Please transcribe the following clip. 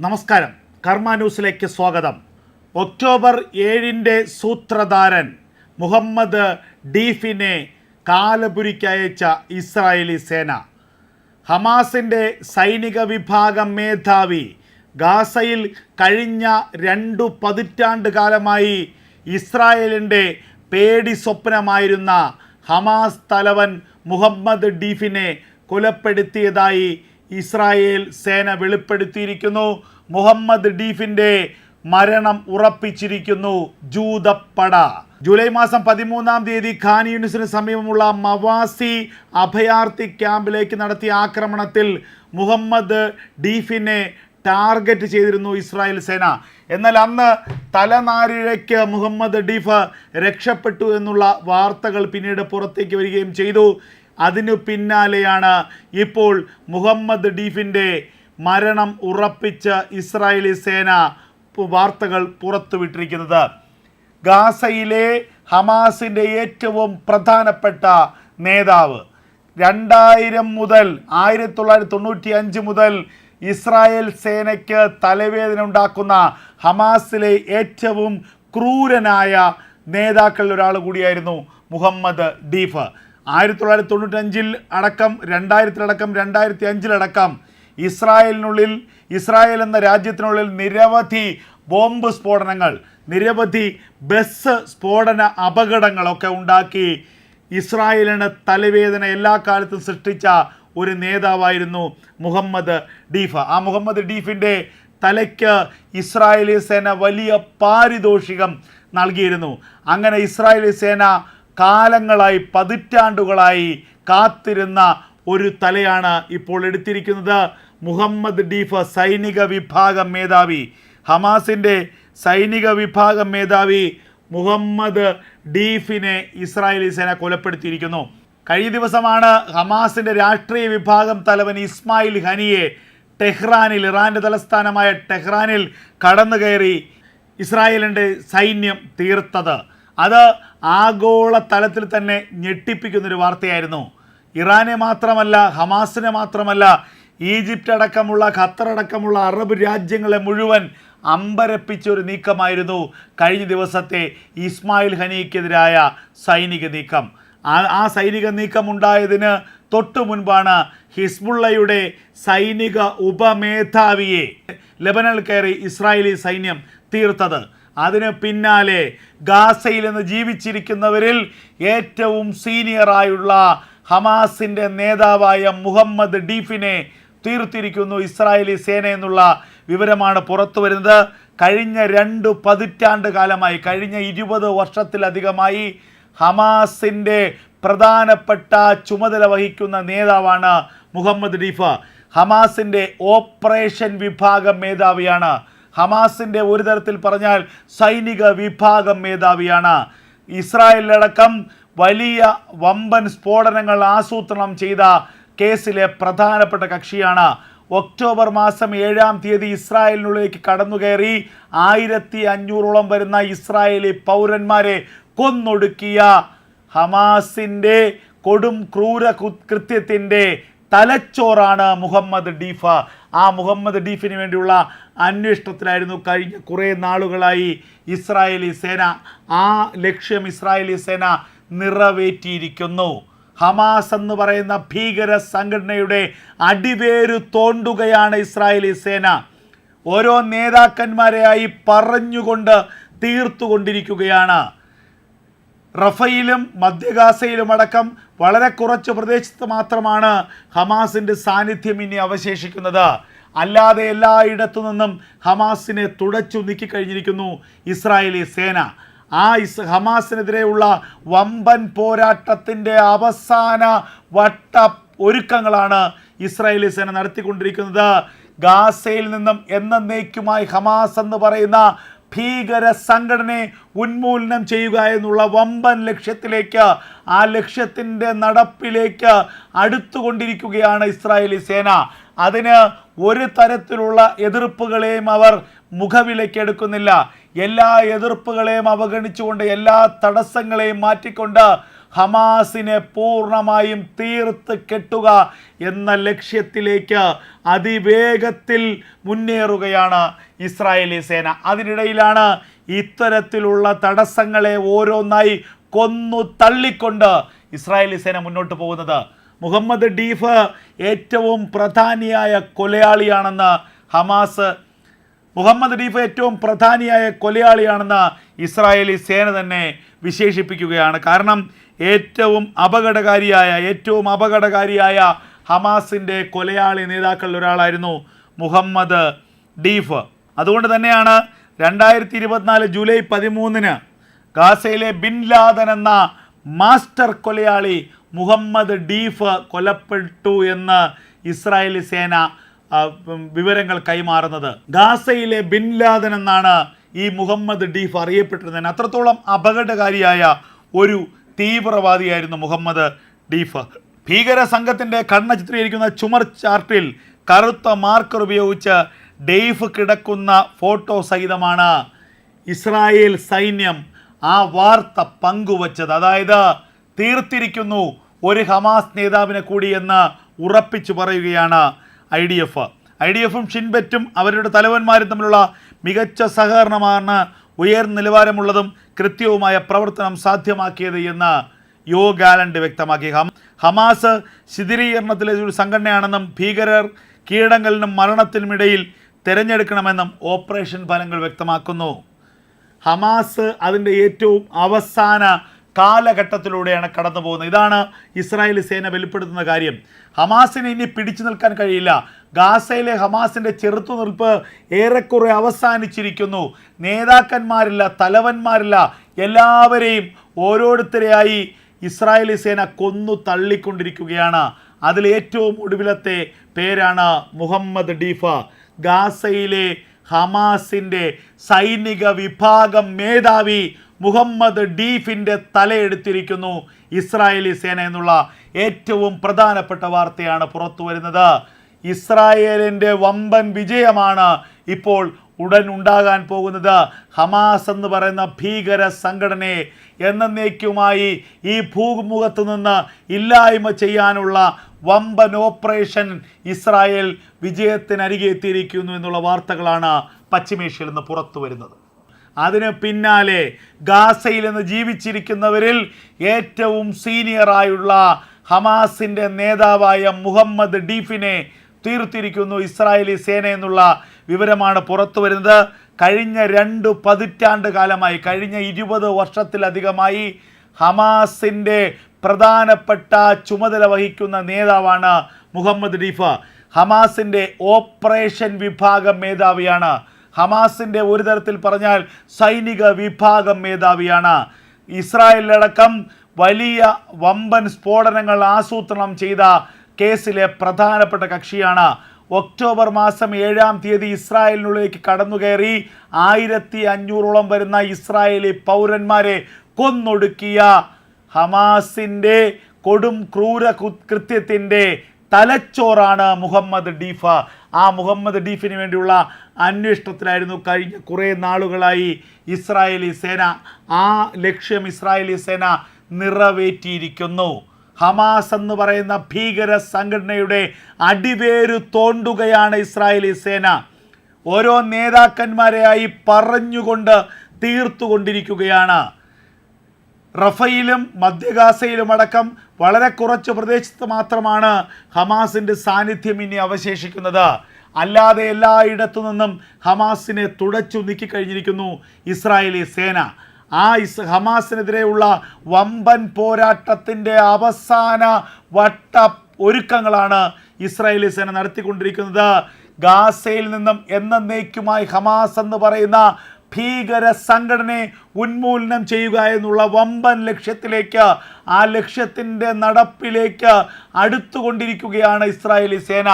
നമസ്കാരം. കർമ്മ ന്യൂസിലേക്ക് സ്വാഗതം. ഒക്ടോബർ ഏഴിന്റെ സൂത്രധാരൻ മുഹമ്മദ് ഡീഫിനെ കാലപുരിക്കയച്ച ഇസ്രായേലി സേന. ഹമാസിന്റെ സൈനിക വിഭാഗം മേധാവി ഗാസയിൽ കഴിഞ്ഞ രണ്ടു പതിറ്റാണ്ട് കാലമായി ഇസ്രായേലിന്റെ പേടി സ്വപ്നമായിരുന്ന ഹമാസ് തലവൻ മുഹമ്മദ് ഡീഫിനെ കൊലപ്പെടുത്തിയതായി ഇസ്രായേൽ സേന വെളിപ്പെടുത്തിയിരിക്കുന്നു. മുഹമ്മദ് ഡീഫിന്റെ മരണം ഉറപ്പിച്ചിരിക്കുന്നു. ജൂതപ്പട. ജൂലൈ മാസം പതിമൂന്നാം തീയതി ഖാൻ യൂണിസിന് സമീപമുള്ള മവാസി അഭയാർത്ഥി ക്യാമ്പിലേക്ക് നടത്തിയ ആക്രമണത്തിൽ മുഹമ്മദ് ഡീഫിനെ ടാർഗറ്റ് ചെയ്തിരുന്നു ഇസ്രായേൽ സേന. എന്നാൽ അന്ന് തലനാരിഴയ്ക്ക് മുഹമ്മദ് ഡീഫ് രക്ഷപ്പെട്ടു എന്നുള്ള വാർത്തകൾ പിന്നീട് പുറത്തേക്ക് വരികയും ചെയ്തു. അതിനു പിന്നാലെയാണ് ഇപ്പോൾ മുഹമ്മദ് ഡീഫിന്റെ മരണം ഉറപ്പിച്ച ഇസ്രായേലി സേന വാർത്തകൾ പുറത്തുവിട്ടിരിക്കുന്നത്. ഗാസയിലെ ഹമാസിന്റെ ഏറ്റവും പ്രധാനപ്പെട്ട നേതാവ്. രണ്ടായിരം മുതൽ ആയിരത്തി തൊള്ളായിരത്തി തൊണ്ണൂറ്റി അഞ്ച് മുതൽ ഇസ്രായേൽ സേനയ്ക്ക് തലവേദന ഉണ്ടാക്കുന്ന ഹമാസിലെ ഏറ്റവും ക്രൂരനായ നേതാക്കളിൽ ഒരാൾ കൂടിയായിരുന്നു മുഹമ്മദ് ഡീഫ്. ആയിരത്തി തൊള്ളായിരത്തി തൊണ്ണൂറ്റഞ്ചിൽ അടക്കം രണ്ടായിരത്തിലടക്കം രണ്ടായിരത്തി അഞ്ചിലടക്കം ഇസ്രായേലിനുള്ളിൽ ഇസ്രായേൽ എന്ന രാജ്യത്തിനുള്ളിൽ നിരവധി ബോംബ് സ്ഫോടനങ്ങൾ നിരവധി ബസ് സ്ഫോടന അപകടങ്ങളൊക്കെ ഉണ്ടാക്കി ഇസ്രായേലിന് തലവേദന എല്ലാ കാലത്തും സൃഷ്ടിച്ച ഒരു നേതാവായിരുന്നു മുഹമ്മദ് ഡീഫ്. ആ മുഹമ്മദ് ഡീഫിന്റെ തലയ്ക്ക് ഇസ്രായേലി സേന വലിയ പാരിതോഷികം നൽകിയിരുന്നു. അങ്ങനെ ഇസ്രായേലി സേന കാലങ്ങളായി പതിറ്റാണ്ടുകളായി കാത്തിരുന്ന ഒരു തലയാണ് ഇപ്പോൾ എടുത്തിരിക്കുന്നത് മുഹമ്മദ് ഡീഫ് സൈനിക വിഭാഗം മേധാവി. ഹമാസിന്റെ സൈനിക വിഭാഗം മേധാവി മുഹമ്മദ് ഡീഫിനെ ഇസ്രായേലി സേന കൊലപ്പെടുത്തിയിരിക്കുന്നു. കഴിഞ്ഞ ദിവസമാണ് ഹമാസിന്റെ രാഷ്ട്രീയ വിഭാഗം തലവൻ ഇസ്മായിൽ ഹനിയെ ടെഹ്റാനിൽ ഇറാന്റെ തലസ്ഥാനമായ ടെഹ്റാനിൽ കടന്നു കയറി ഇസ്രായേലിന്റെ സൈന്യം തീർത്തത്. അത് ആഗോള തലത്തിൽ തന്നെ ഞെട്ടിപ്പിക്കുന്നൊരു വാർത്തയായിരുന്നു. ഇറാനെ മാത്രമല്ല ഹമാസിനെ മാത്രമല്ല ഈജിപ്റ്റ് അടക്കമുള്ള ഖത്തർ അടക്കമുള്ള അറബ് രാജ്യങ്ങളെ മുഴുവൻ അമ്പരപ്പിച്ച ഒരു നീക്കമായിരുന്നു കഴിഞ്ഞ ദിവസത്തെ ഇസ്മായിൽ ഹനിക്കെതിരായ സൈനിക നീക്കം. ആ സൈനിക നീക്കം ഉണ്ടായതിന് തൊട്ടു മുൻപാണ് ഹിസ്ബുള്ളയുടെ സൈനിക ഉപമേധാവിയെ ലബനൽ കയറി ഇസ്രായേലി സൈന്യം തീർത്തത്. അതിന് പിന്നാലെ ഗാസയിൽ നിന്ന് ജീവിച്ചിരിക്കുന്നവരിൽ ഏറ്റവും സീനിയറായുള്ള ഹമാസിന്റെ നേതാവായ മുഹമ്മദ് ഡീഫിനെ തീർത്തിരിക്കുന്നു ഇസ്രായേലി സേന എന്നുള്ള വിവരമാണ് പുറത്തു വരുന്നത്. കഴിഞ്ഞ രണ്ട് പതിറ്റാണ്ട് കാലമായി കഴിഞ്ഞ ഇരുപത് വർഷത്തിലധികമായി ഹമാസിന്റെ പ്രധാനപ്പെട്ട ചുമതല വഹിക്കുന്ന നേതാവാണ് മുഹമ്മദ് ഡീഫ്. ഹമാസിന്റെ ഓപ്പറേഷൻ വിഭാഗം മേധാവിയാണ് ഹമാസിന്റെ ഒരു തരത്തിൽ പറഞ്ഞാൽ സൈനിക വിഭാഗം മേധാവിയാണ്. ഇസ്രായേലിലടക്കം വലിയ വമ്പൻ സ്ഫോടനങ്ങൾ ആസൂത്രണം ചെയ്ത കേസിലെ പ്രധാനപ്പെട്ട കക്ഷിയാണ്. ഒക്ടോബർ മാസം ഏഴാം തീയതി ഇസ്രായേലിനുള്ളിലേക്ക് കടന്നുകയറി ആയിരത്തി അഞ്ഞൂറോളം വരുന്ന ഇസ്രായേലി പൗരന്മാരെ കൊന്നൊടുക്കിയ ഹമാസിന്റെ കൊടും ക്രൂര കൃത്യത്തിന്റെ തലച്ചോറാണ് മുഹമ്മദ് ഡീഫ. ആ മുഹമ്മദ് ഡീഫിന് വേണ്ടിയുള്ള അന്വേഷണത്തിലായിരുന്നു കഴിഞ്ഞ കുറേ നാളുകളായി ഇസ്രായേലി സേന. ആ ലക്ഷ്യം ഇസ്രായേലി സേന നിറവേറ്റിയിരിക്കുന്നു. ഹമാസ് എന്ന് പറയുന്ന ഭീകര സംഘടനയുടെ അടിവേര് തോണ്ടുകയാണ് ഇസ്രായേലി സേന. ഓരോ നേതാക്കന്മാരെയായി പറഞ്ഞുകൊണ്ട് തീർത്തുകൊണ്ടിരിക്കുകയാണ്. റഫയിലും മധ്യഗാസയിലും അടക്കം വളരെ കുറച്ച് പ്രദേശത്ത് മാത്രമാണ് ഹമാസിന്റെ സാന്നിധ്യം ഇനി അവശേഷിക്കുന്നത്. അല്ലാതെ എല്ലായിടത്തു നിന്നും ഹമാസിനെ തുടച്ചു നീക്കിക്കഴിഞ്ഞിരിക്കുന്നു ഇസ്രായേലി സേന. ആ ഇസ് ഹമാസിനെതിരെയുള്ള വമ്പൻ പോരാട്ടത്തിന്റെ അവസാന വട്ട ഒരുക്കങ്ങളാണ് ഇസ്രായേലി സേന നടത്തിക്കൊണ്ടിരിക്കുന്നത്. ഗാസയിൽ നിന്നും എന്നേക്കുമായി ഹമാസ് എന്ന് പറയുന്ന ഭീകര സംഘടനയെ ഉന്മൂലനം ചെയ്യുക എന്നുള്ള വമ്പൻ ലക്ഷ്യത്തിലേക്ക് ആ ലക്ഷ്യത്തിന്റെ നടപ്പിലേക്ക് അടുത്തുകൊണ്ടിരിക്കുകയാണ് ഇസ്രായേലി സേന. അതിന് ഒരു തരത്തിലുള്ള എതിർപ്പുകളെയും അവർ മുഖവിലക്കെടുക്കുന്നില്ല എല്ലാ എതിർപ്പുകളെയും അവഗണിച്ചുകൊണ്ട് എല്ലാ തടസ്സങ്ങളെയും മാറ്റിക്കൊണ്ട് ഹമാസിനെ പൂർണമായും തീർത്ത് കെട്ടുക എന്ന ലക്ഷ്യത്തിലേക്ക് അതിവേഗത്തിൽ മുന്നേറുകയാണ് ഇസ്രായേലി സേന. അതിനിടയിലാണ് ഇത്തരത്തിലുള്ള തടസ്സങ്ങളെ ഓരോന്നായി കൊന്നു തള്ളിക്കൊണ്ട് ഇസ്രായേലി സേന മുന്നോട്ട് പോകുന്നത്. മുഹമ്മദ് ഡീഫ് ഏറ്റവും പ്രധാനിയായ കൊലയാളിയാണെന്ന് ഹമാസ് മുഹമ്മദ് റീഫ് ഏറ്റവും പ്രധാനിയായ കൊലയാളിയാണെന്ന് ഇസ്രായേലി സേന തന്നെ വിശേഷിപ്പിക്കുകയാണ്. കാരണം ഏറ്റവും അപകടകാരിയായ ഏറ്റവും അപകടകാരിയായ ഹമാസിന്റെ കൊലയാളി നേതാക്കളിൽ ഒരാളായിരുന്നു മുഹമ്മദ് ഡീഫ്. അതുകൊണ്ട് തന്നെയാണ് രണ്ടായിരത്തി ഇരുപത്തിനാല് ജൂലൈ പതിമൂന്നിന് ഗാസയിലെ ബിൻ ലാദൻ എന്ന മാസ്റ്റർ കൊലയാളി മുഹമ്മദ് ഡീഫ് കൊലപ്പെട്ടു എന്ന് ഇസ്രായേലി സേന വിവരങ്ങൾ കൈമാറുന്നത്. ഗാസയിലെ ബിൻ ലാദൻ എന്നാണ് ഈ മുഹമ്മദ് ഡീഫ് അറിയപ്പെട്ടിരുന്നത്. അത്രത്തോളം അപകടകാരിയായ ഒരു തീവ്രവാദിയായിരുന്നു മുഹമ്മദ് ഡീഫ്. ഭീകര സംഘത്തിന്റെ കണ്ണ ചിത്രീകരിക്കുന്ന ചുമർ ചാർട്ടിൽ കറുത്ത മാർക്കർ ഉപയോഗിച്ച് ഡെയ്ഫ് കിടക്കുന്ന ഫോട്ടോ സഹിതമാണ് ഇസ്രായേൽ സൈന്യം ആ വാർത്ത പങ്കുവച്ചത്. അതായത് തീർത്തിരിക്കുന്നു ഒരു ഹമാസ് നേതാവിനെ കൂടി എന്ന് ഉറപ്പിച്ചു പറയുകയാണ് I D F. I D എഫും ഷിൻബെറ്റും അവരുടെ തലവന്മാരും തമ്മിലുള്ള മികച്ച സഹകരണമാണ് ഉയർന്ന നിലവാരമുള്ളതും കൃത്യവുമായ പ്രവർത്തനം സാധ്യമാക്കിയത് എന്ന് യോ ഗാലൻഡ് വ്യക്തമാക്കി. ഹമാസ് ശിഥിരീകരണത്തിലെ ഒരു സംഘടനയാണെന്നും ഭീകരർ കീഴടങ്ങലിനും മരണത്തിനുമിടയിൽ തിരഞ്ഞെടുക്കണമെന്നും ഓപ്പറേഷൻ ഫലങ്ങൾ വ്യക്തമാക്കുന്നു. ഹമാസ് അതിന്റെ ഏറ്റവും അവസാന കാലഘട്ടത്തിലൂടെയാണ് കടന്നു പോകുന്നത്. ഇതാണ് ഇസ്രായേൽ സേന വെളിപ്പെടുത്തുന്ന കാര്യം. ഹമാസിനെ ഇനി പിടിച്ചു നിൽക്കാൻ കഴിയില്ല. ഗാസയിലെ ഹമാസിന്റെ ചെറുത്തുനിൽപ്പ് ഏറെക്കുറെ അവസാനിച്ചിരിക്കുന്നു. നേതാക്കന്മാരില്ല തലവന്മാരില്ല എല്ലാവരെയും ഓരോരുത്തരെയായി ഇസ്രായേലി സേന കൊന്നു തള്ളിക്കൊണ്ടിരിക്കുകയാണ്. അതിൽ ഏറ്റവും ഒടുവിലത്തെ പേരാണ് മുഹമ്മദ് ഡീഫ. ഗാസയിലെ ഹമാസിന്റെ സൈനിക വിഭാഗം മേധാവി മുഹമ്മദ് ഡീഫിന്റെ തലയെടുത്തിരിക്കുന്നു ഇസ്രായേലി സേന എന്നുള്ള ഏറ്റവും പ്രധാനപ്പെട്ട വാർത്തയാണ് പുറത്തു വരുന്നത്. ഇസ്രായേലിന്റെ വമ്പൻ വിജയമാണ് ഇപ്പോൾ ഉടൻ ഉണ്ടാകാൻ പോകുന്നത്. ഹമാസ് എന്ന് പറയുന്ന ഭീകര സംഘടനയെ എന്നേക്കുമായി ഈ ഭൂമുഖത്ത് നിന്ന് ഇല്ലായ്മ ചെയ്യാനുള്ള വമ്പൻ ഓപ്പറേഷൻ ഇസ്രായേൽ വിജയത്തിനരികെ എത്തിയിരിക്കുന്നു എന്നുള്ള വാർത്തകളാണ് പശ്ചിമേഷ്യയിൽ നിന്ന് പുറത്തു വരുന്നത്. അതിന് പിന്നാലെ ഗാസയിൽ നിന്ന് ജീവിച്ചിരിക്കുന്നവരിൽ ഏറ്റവും സീനിയറായുള്ള ഹമാസിന്റെ നേതാവായ മുഹമ്മദ് ഡീഫിനെ തീർത്തിരിക്കുന്നു ഇസ്രായേലി സേന എന്നുള്ള വിവരമാണ് പുറത്തു വരുന്നത്. കഴിഞ്ഞ രണ്ട് പതിറ്റാണ്ട് കാലമായി കഴിഞ്ഞ ഇരുപത് വർഷത്തിലധികമായി ഹമാസിന്റെ പ്രധാനപ്പെട്ട ചുമതല വഹിക്കുന്ന നേതാവാണ് മുഹമ്മദ് ഡീഫ. ഹമാസിന്റെ ഓപ്പറേഷൻ വിഭാഗം മേധാവിയാണ് ഹമാസിന്റെ ഒരു തരത്തിൽ പറഞ്ഞാൽ സൈനിക വിഭാഗം മേധാവിയാണ്. ഇസ്രായേലിലടക്കം വലിയ വമ്പൻ സ്ഫോടനങ്ങൾ ആസൂത്രണം ചെയ്ത കേസിലെ പ്രധാനപ്പെട്ട കക്ഷിയാണ്. ഒക്ടോബർ മാസം ഏഴാം തീയതി ഇസ്രായേലിനുള്ളിലേക്ക് കടന്നുകയറി ആയിരത്തി അഞ്ഞൂറോളം വരുന്ന ഇസ്രായേലി പൗരന്മാരെ കൊന്നൊടുക്കിയ ഹമാസിന്റെ കൊടും ക്രൂര കൃത്യത്തിന്റെ തലച്ചോറാണ് മുഹമ്മദ് ഡീഫ. ആ മുഹമ്മദ് ഡീഫിന് വേണ്ടിയുള്ള അന്വേഷണത്തിലായിരുന്നു കഴിഞ്ഞ കുറേ നാളുകളായി ഇസ്രായേലി സേന. ആ ലക്ഷ്യം ഇസ്രായേലി സേന നിറവേറ്റിയിരിക്കുന്നു. ഹമാസ് എന്ന് പറയുന്ന ഭീകര സംഘടനയുടെ അടിവേര് തോണ്ടുകയാണ് ഇസ്രായേലി സേന. ഓരോ നേതാക്കന്മാരെയായി പറഞ്ഞുകൊണ്ട് തീർത്തുകൊണ്ടിരിക്കുകയാണ്. റഫയിലും മധ്യഗാസയിലും അടക്കം വളരെ കുറച്ച് പ്രദേശത്ത് മാത്രമാണ് ഹമാസിന്റെ സാന്നിധ്യം ഇനി അവശേഷിക്കുന്നത്. അല്ലാതെ എല്ലായിടത്തു നിന്നും ഹമാസിനെ തുടച്ചു നീക്കിക്കഴിഞ്ഞിരിക്കുന്നു ഇസ്രായേലി സേന. ആ ഇസ് ഹമാസിനെതിരെയുള്ള വമ്പൻ പോരാട്ടത്തിന്റെ അവസാന വട്ട ഒരുക്കങ്ങളാണ് ഇസ്രായേലി സേന നടത്തിക്കൊണ്ടിരിക്കുന്നത്. ഗാസയിൽ നിന്നും എന്നേക്കുമായി ഹമാസ് എന്ന് പറയുന്ന ഭീകര സംഘടനയെ ഉന്മൂലനം ചെയ്യുക എന്നുള്ള വമ്പൻ ലക്ഷ്യത്തിലേക്ക് ആ ലക്ഷ്യത്തിന്റെ നടപ്പിലേക്ക് അടുത്തുകൊണ്ടിരിക്കുകയാണ് ഇസ്രായേലി സേന.